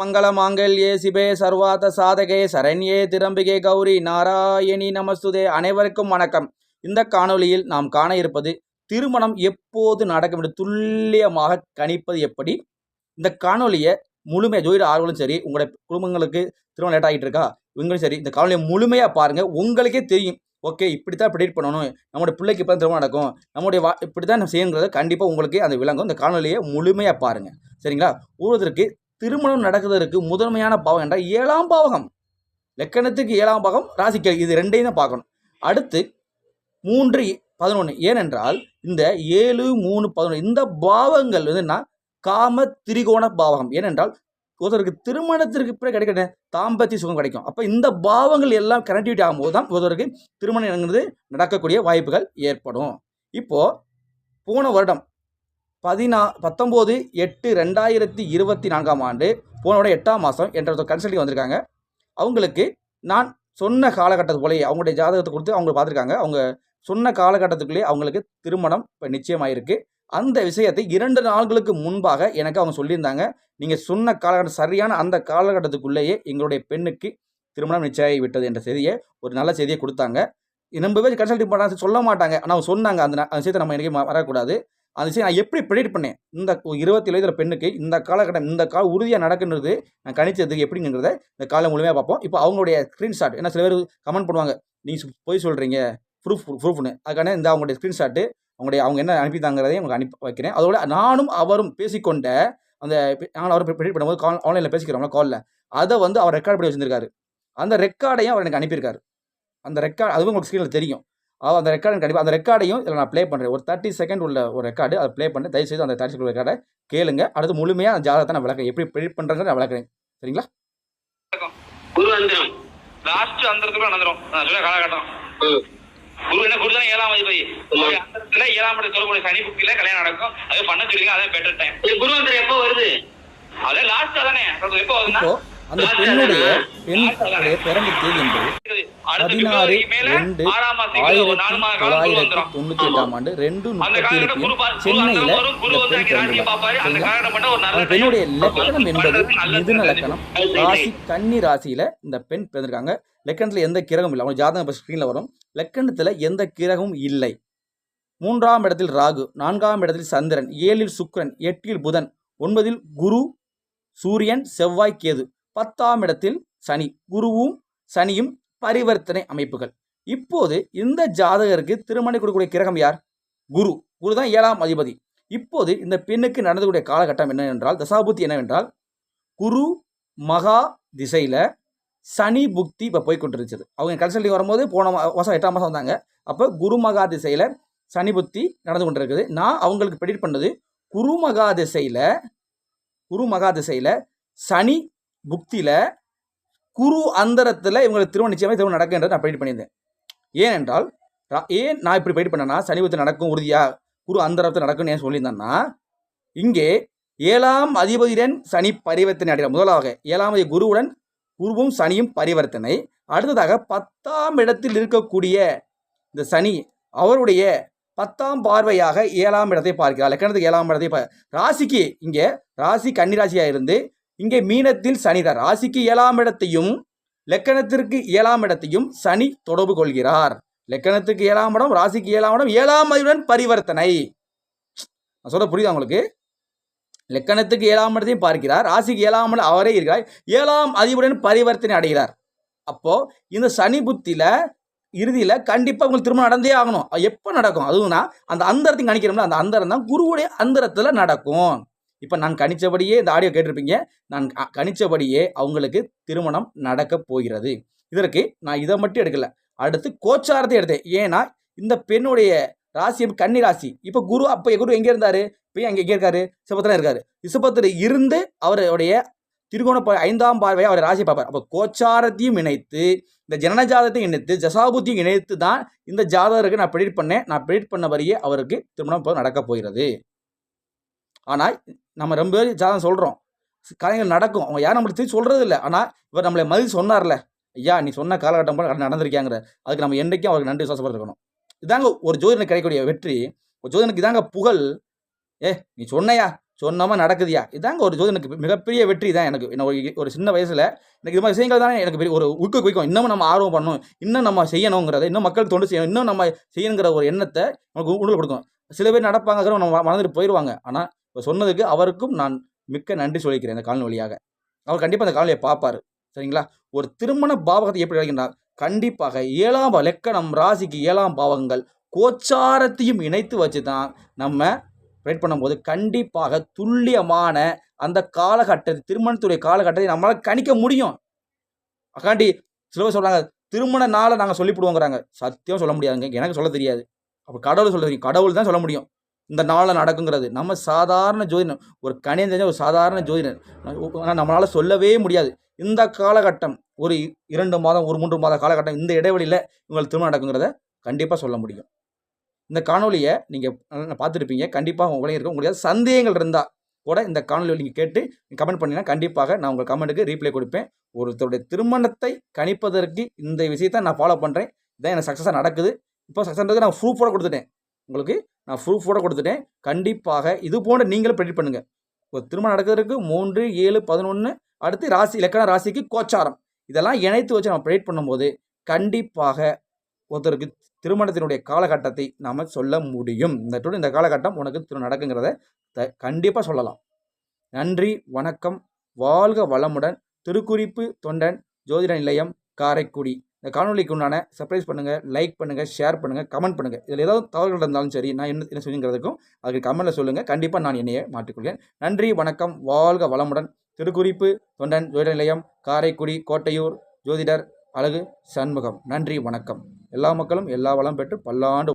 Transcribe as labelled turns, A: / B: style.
A: மங்கள மாங்கல்யே சிபே சர்வாத சாதகே சரண்யே திரம்பிகே கௌரி நாராயணி நமஸ்துதே அனைவருக்கும் வணக்கம். இந்த காணொளியில் நாம் காண இருப்பது திருமணம் எப்போது நடக்கும் என்று துல்லியமாக கணிப்பது எப்படி? இந்த காணொளியை முழுமையாக ஜோதிட ஆர்வலும் சரி உங்களுடைய குடும்பங்களுக்கு திருமணம் லேட் ஆகிட்டு இருக்கா? இவங்களும் சரி இந்த காணொலியை முழுமையாக பாருங்கள் உங்களுக்கே தெரியும். ஓகே இப்படி தான் ப்ரெடிக்ட் பண்ணணும். நம்மளுடைய பிள்ளைக்கு இப்போ திருமணம் நடக்கும். நம்முடைய வா இப்படி தான் நம்ம செய்யணுங்கிறத கண்டிப்பாக உங்களுக்கு அந்த விளங்கும். இந்த காணொலியை முழுமையாக பாருங்கள் சரிங்களா? ஒருவருக்கு திருமணம் நடக்கிறதுக்கு முதன்மையான பாவம் என்றால் ஏழாம் பாவகம். லக்கணத்துக்கு ஏழாம் பாகம் ராசிக்கு இது ரெண்டையும் தான் பார்க்கணும். அடுத்து மூன்று பதினொன்று ஏனென்றால் இந்த ஏழு மூணு பதினொன்று இந்த பாவங்கள் வந்துன்னா காம திரிகோண பாவகம். ஏனென்றால் ஒருத்தருக்கு திருமணத்திற்கு பிறகு கிடைக்கிற தாம்பத்திய சுகம் கிடைக்கும். அப்போ இந்த பாவங்கள் எல்லாம் கனெக்டிவிட்டி ஆகும்போது தான் ஒருத்தருக்கு திருமணம் நடக்கக்கூடிய வாய்ப்புகள் ஏற்படும். இப்போது போன வருடம் பதினா பத்தொம்போது எட்டு ரெண்டாயிரத்தி இருபத்தி நான்காம் ஆண்டு போனோட எட்டாம் மாதம் என்ற ஒரு கன்சல்டிங் வந்திருக்காங்க. அவங்களுக்கு நான் சொன்ன காலகட்டத்து போலயே அவங்களுடைய ஜாதகத்தை கொடுத்து அவங்க பார்த்துருக்காங்க. அவங்க சொன்ன காலகட்டத்துக்குள்ளேயே அவங்களுக்கு திருமணம் இப்போ நிச்சயமாயிருக்கு. அந்த விஷயத்தை இரண்டு நாள்களுக்கு முன்பாக எனக்கு அவங்க சொல்லியிருந்தாங்க. நீங்கள் சொன்ன காலகட்டம் சரியான அந்த காலகட்டத்துக்குள்ளேயே எங்களுடைய பெண்ணுக்கு திருமணம் நிச்சயமாகி விட்டது என்ற செய்தியை ஒரு நல்ல செய்தியை கொடுத்தாங்க. ரொம்ப பேர் கன்சல்டிங் பண்ண சொல்ல மாட்டாங்க. ஆனால் அவங்க சொன்னாங்க. அந்த அந்த விஷயத்தை நம்ம எனக்கு வரக்கூடாது அந்த விஷயம் நான் எப்படி ப்ரெடிக்ட் பண்ணேன்? இந்த இருபத்தி வயதுல பெண்ணுக்கு இந்த காலகட்டம் இந்த கால உறுதியாக நடக்குன்றது நான் கணிச்சதுக்கு எப்படிங்கிறத இந்த காலம் முழுமையாக பார்ப்போம். இப்போ அவங்களுடைய ஸ்க்ரீன்ஷாட் ஏன்னா சில பேர் கமெண்ட் பண்ணுவாங்க நீங்கள் போய் சொல்கிறீங்க ப்ரூஃப் ப்ரூஃப்னு அதுக்கான இந்த அவங்களுடைய ஸ்க்ரீன்ஷாட்டு அவங்களுடைய அவங்க என்ன அனுப்பித்தாங்கிறதையும் உங்களுக்கு அனுப்பி வைக்கிறேன். அதோட நானும் அவரும் பேசிக்கொண்ட அந்த நானும் அவர் ப்ரெடிக்ட் பண்ணும்போது கால் ஆன்லைனில் பேசிக்கிறோம்ல காலில் அதை வந்து அவர் ரெக்கார்ட் பண்ணி வச்சிருக்காரு அந்த ரெக்கார்டையும் அவர் எனக்கு அனுப்பியிருக்காரு. அந்த ரெக்கார்ட் அதுவும் உங்களுக்கு ஸ்க்ரீனில் தெரியும். அவர் அந்த ரெக்கார்டு கண்டிப்பாக அந்த ரெக்கார்டையும் இதில் நான் ப்ளே பண்ணுறேன் ஒரு தேர்ட்டி செகண்ட் உள்ள ஒரு ரெக்கார்டு அதை ப்ளே பண்ணி. தயவுசெய்து அந்த தேர்ட்டி செகண்ட் ரெக்கார்டை கேளுங்க. அடுத்து முழுமையாக அந்த ஜாதகத்தை நான் விளக்குறேன். எப்படி ப்ரெடிக்ட் பண்ணுறேங்க நான் விளக்குறேன். சரிங்களா?
B: குரு அந்திரம்
C: லாஸ்ட் அந்தரத்துக்குள்ள நடந்துரும். நான் சொல்ல காலகட்டம். குரு என்ன குரு தான் ஏழாம் அதிபதி. அந்தரத்துல ஏழாம் இடத்துல சொல்லக்கூடிய சனி புக்கில கல்யாணம் நடக்கும். அது பண்ண சொல்லுங்க அதான் பெட்டர் டைம்
B: குரு அந்திரம் எப்போ வருது?
C: அதே லாஸ்ட் தானே. எப்போ வருதுன்னா?
A: அந்த பெண்ணுடைய பெண்ணுடைய பிறந்த தேதி என்பது பதினாறு ரெண்டு ஆயிரத்தி தொள்ளாயிரத்தி தொண்ணூற்றி எட்டாம் ஆண்டு ரெண்டு முப்பத்தி எட்டு சென்னையில் பெண்
C: அந்த
A: பெண்ணுடைய. லக்கணம் என்பது. மிதுன லக்கணம். ராசி கன்னி ராசியில இந்த பெண் பிறந்திருக்காங்க. லக்கணத்துல எந்த கிரகமும் இல்லை. அவங்க ஜாதகம் இப்போ ஸ்க்ரீனில் வரும். லக்கணத்துல எந்த கிரகமும் இல்லை. மூன்றாம் இடத்தில் ராகு நான்காம் இடத்தில் சந்திரன் ஏழில் சுக்கிரன் எட்டில் புதன் ஒன்பதில் குரு சூரியன் செவ்வாய் கேது. பத்தாம் இடத்தில் சனி குருவும் சனியும் பரிவர்த்தனை அமைப்புகள். இப்போது இந்த ஜாதகருக்கு திருமணம் கொடுக்கக்கூடிய கிரகம் யார்? குரு. குரு தான் ஏழாம் அதிபதி. இப்போது இந்த பெண்ணுக்கு நடந்தக்கூடிய காலகட்டம் என்னவென்றால் தசாபுத்தி என்னவென்றால் குரு மகா திசையில் சனி புக்தி இப்போ போய் கொண்டிருந்தது அவங்க கன்சல்டிங் வரும்போது போன மாதம் எட்டாம் மாதம் வந்தாங்க. அப்போ குரு மகா திசையில் சனி புத்தி நடந்து கொண்டிருக்குது. நான் அவங்களுக்கு ப்ரெடிட் பண்ணது குரு மகா திசையில் குரு மகா திசையில் சனி புக்தியில் குரு அந்தரத்தில் இவங்களுக்கு திருமணம் நிச்சயமாக திருமணம் நடக்குன்றது நான் ப்ரெடிக்ட் பண்ணியிருந்தேன். ஏனென்றால் ரா- ஏன் நான் இப்படி ப்ரெடிக்ட் பண்ணேன்னா சனிபத்தில் நடக்கும் உறுதியாக குரு அந்தரத்தில் நடக்கும்னு ஏன் சொல்லியிருந்தேன்னா இங்கே ஏழாம் அதிபதியுடன் சனி பரிவர்த்தனை அடைகிறார். முதலாக ஏழாம் குருவுடன் குருவும் சனியும் பரிவர்த்தனை. அடுத்ததாக பத்தாம் இடத்தில் இருக்கக்கூடிய இந்த சனி அவருடைய பத்தாம் பார்வையாக ஏழாம் இடத்தை பார்க்கிறார். லக்கணத்துக்கு ஏழாம் இடத்தை ராசிக்கு இங்கே ராசி கன்னிராசியாக இருந்து இங்கே மீனத்தில் சனிதார். ராசிக்கு ஏழாம் இடத்தையும் லக்கணத்திற்கு ஏழாம் இடத்தையும் சனி தொடர்பு கொள்கிறார். லக்கணத்துக்கு ஏழாம் இடம் ராசிக்கு ஏழாம் இடம் ஏழாம் அதிபுடன் பரிவர்த்தனை. நான் சொல்ல புரியுதா உங்களுக்கு? லக்கணத்துக்கு ஏழாம் இடத்தையும் பார்க்கிறார். ராசிக்கு ஏழாம் இடம் அவரே இருக்கிறார். ஏழாம் அதிபுடன் பரிவர்த்தனை அடைகிறார். அப்போ இந்த சனி புத்தியில இறுதியில் கண்டிப்பாக உங்களுக்கு திருமணம் நடந்தே ஆகணும். அது எப்போ நடக்கும்? அதுவும்னா அந்த அந்தரத்தையும் கணிக்கிறோம்ல அந்த அந்தரம் தான் குருவுடைய அந்தரத்தில் நடக்கும். இப்போ நான் கணிச்சபடியே இந்த ஆடியோ கேட்டிருப்பீங்க. நான் கணித்தபடியே கணிச்சபடியே அவங்களுக்கு திருமணம் நடக்க போகிறது. இதற்கு நான் இதை மட்டும் எடுக்கல. அடுத்து கோச்சாரத்தை எடுத்தேன். ஏன்னா இந்த பெண்ணுடைய ராசி கன்னி ராசி. இப்போ குரு அப்போ குரு எங்கே இருந்தார்? இப்போ அங்கே எங்கே இருக்காரு. சிபத்தில் இருக்காரு. ரிஷபத்தில் இருந்து அவருடைய திருகோண ஐந்தாம் பார்வையை அவர் ராசி பார்ப்பார். அப்போ கோச்சாரத்தையும் இணைத்து இந்த ஜனனஜாதத்தையும் இணைத்து ஜசாபுத்தியும் இணைத்து தான் இந்த ஜாதகருக்கு நான் ப்ரெடிட் பண்ணேன். நான் ப்ரெடிக்ட் பண்ணபடியே அவருக்கு திருமணம் இப்போ நடக்க போகிறது. ஆனால் நம்ம ரொம்ப பேர் ஜாதகம் சொல்கிறோம் காரியங்கள் நடக்கும். அவங்க யாரும் நம்மளுக்கு திருப்பி சொல்கிறது இல்லை ஆனால் இவர் நம்மளை மதி சொன்னார்ல. ஐயா நீ சொன்ன காலகட்டம் போல நடந்திருக்காங்கிற அதுக்கு நம்ம என்றைக்கும் அவருக்கு நன்றி விசுவாசப்பட்டு இருக்கணும் இதாங்க ஒரு ஜோதிடனுக்கு கிடைக்கக்கூடிய வெற்றி. ஒரு ஜோதிடனுக்கு இதாங்க புகழ். ஏ நீ சொன்னையா? சொன்னமா நடக்குதியா? இதாங்க ஒரு ஜோதிடனுக்கு மிகப்பெரிய வெற்றி தான் எனக்கு. என்ன ஒரு சின்ன வயசில் எனக்கு இது மாதிரி விஷயங்கள் தானே எனக்கு பெரிய ஒரு உக்கு குவிக்கும். இன்னமும் நம்ம ஆர்வம் பண்ணணும். இன்னும் நம்ம செய்யணுங்கிறத இன்னும் மக்கள் தொண்டு செய்யணும். இன்னும் நம்ம செய்யணுங்கிற ஒரு எண்ணத்தை நமக்கு உடல் கொடுக்கும். சில பேர் நடப்பாங்க நம்ம மறந்துட்டு போயிடுவாங்க ஆனால் இப்போ சொன்னதுக்கு அவருக்கும் நான் மிக்க நன்றி சொல்லிக்கிறேன் இந்த காலனி வழியாக. அவர் கண்டிப்பாக அந்த காலனியை பார்ப்பார். சரிங்களா? ஒரு திருமண பாவகத்தை எப்படி கிடைக்கின்றார் கண்டிப்பாக ஏழாம் லெக்கணம் ராசிக்கு ஏழாம் பாவங்கள் கோச்சாரத்தையும் இணைத்து வச்சு தான் நம்ம ரைட் பண்ணும்போது கண்டிப்பாக துல்லியமான அந்த காலகட்டத்தை திருமணத்துடைய காலகட்டத்தை நம்மளால் கணிக்க முடியும். அக்காண்டி சிலவர் சொல்கிறாங்க திருமண நாளை நாங்கள் சொல்லிவிடுவோங்கிறாங்க சத்தியம் சொல்ல முடியாதுங்க. எனக்கு சொல்ல தெரியாது. அப்போ கடவுள் சொல்ல தெரியும். கடவுள் தான் சொல்ல முடியும். இந்த நாளில் நடக்குங்கிறது. நம்ம சாதாரண ஜோதிடர் ஒரு கணியம் தெரிஞ்ச ஒரு சாதாரண ஜோதிடர். ஆனால் நம்மளால் சொல்லவே முடியாது. இந்த காலகட்டம் ஒரு இ- இரண்டு மாதம் ஒரு மூன்று மாத காலகட்டம் இந்த இடைவெளியில் உங்களுக்கு திருமணம் நடக்குங்கிறத கண்டிப்பாக சொல்ல முடியும். இந்த காணொலியை நீங்கள் பார்த்துருப்பீங்க. கண்டிப்பாக உங்களையும் இருக்கும் உங்களுக்கு சந்தேகங்கள் இருந்தால் கூட இந்த காணொலியில் நீங்கள் கேட்டு கமெண்ட் பண்ணினா கண்டிப்பாக நான் உங்கள் கமெண்ட்டுக்கு ரீப்ளை கொடுப்பேன். ஒருத்தருடைய திருமணத்தை கணிப்பதற்கு இந்த விஷயத்தை நான் ஃபாலோ பண்ணுறேன் இதான் எனக்கு சக்ஸஸாக நடக்குது. இப்போ சக்ஸஸ்ன்றது நான் ப்ரூஃபோட கொடுத்துட்டேன். உங்களுக்கு நான் ப்ரூஃபோட கொடுத்துட்டேன். கண்டிப்பாக இது போன்ற நீங்களும் ப்ரெடிட் பண்ணுங்கள் ஒரு திருமணம் நடக்கிறதுக்கு மூன்று ஏழு பதினொன்று அடுத்து ராசி இலக்கண ராசிக்கு கோச்சாரம். இதெல்லாம் இணைத்து வச்சு நம்ம ப்ரெடிட் பண்ணும்போது கண்டிப்பாக ஒருத்தருக்கு திருமணத்தினுடைய காலகட்டத்தை நாம் சொல்ல முடியும். இந்த டூ இந்த காலகட்டம் உனக்கு திருமணம் நடக்குங்கிறத த கண்டிப்பாக சொல்லலாம். நன்றி வணக்கம். வாழ்க வளமுடன். திருக்குறிப்பு தொண்டன் ஜோதிட நிலையம் காரைக்குடி. இந்த காணொலிக்கு உண்டான சர்ப்ரைஸ் பண்ணுங்கள் லைக் பண்ணுங்கள் ஷேர் பண்ணுங்கள் கமெண்ட் பண்ணுங்கள் இதில் ஏதாவது தவறுகள் இருந்தாலும் சரி நான் என்ன என்ன சொல்லுங்கிறதுக்கும் அதுக்கு கமெண்ட்டில் சொல்லுங்கள் கண்டிப்பாக நான் என்னையே மாற்றிக்கொள்கிறேன். நன்றி வணக்கம் வாழ்க வளமுடன். திருக்குறிப்பு தொண்டன் ஜோதிட நிலையம் காரைக்குடி கோட்டையூர் ஜோதிடர் அழகு சண்முகம். நன்றி வணக்கம். எல்லா மக்களும் எல்லா வளம் பெற்று பல்லாண்டு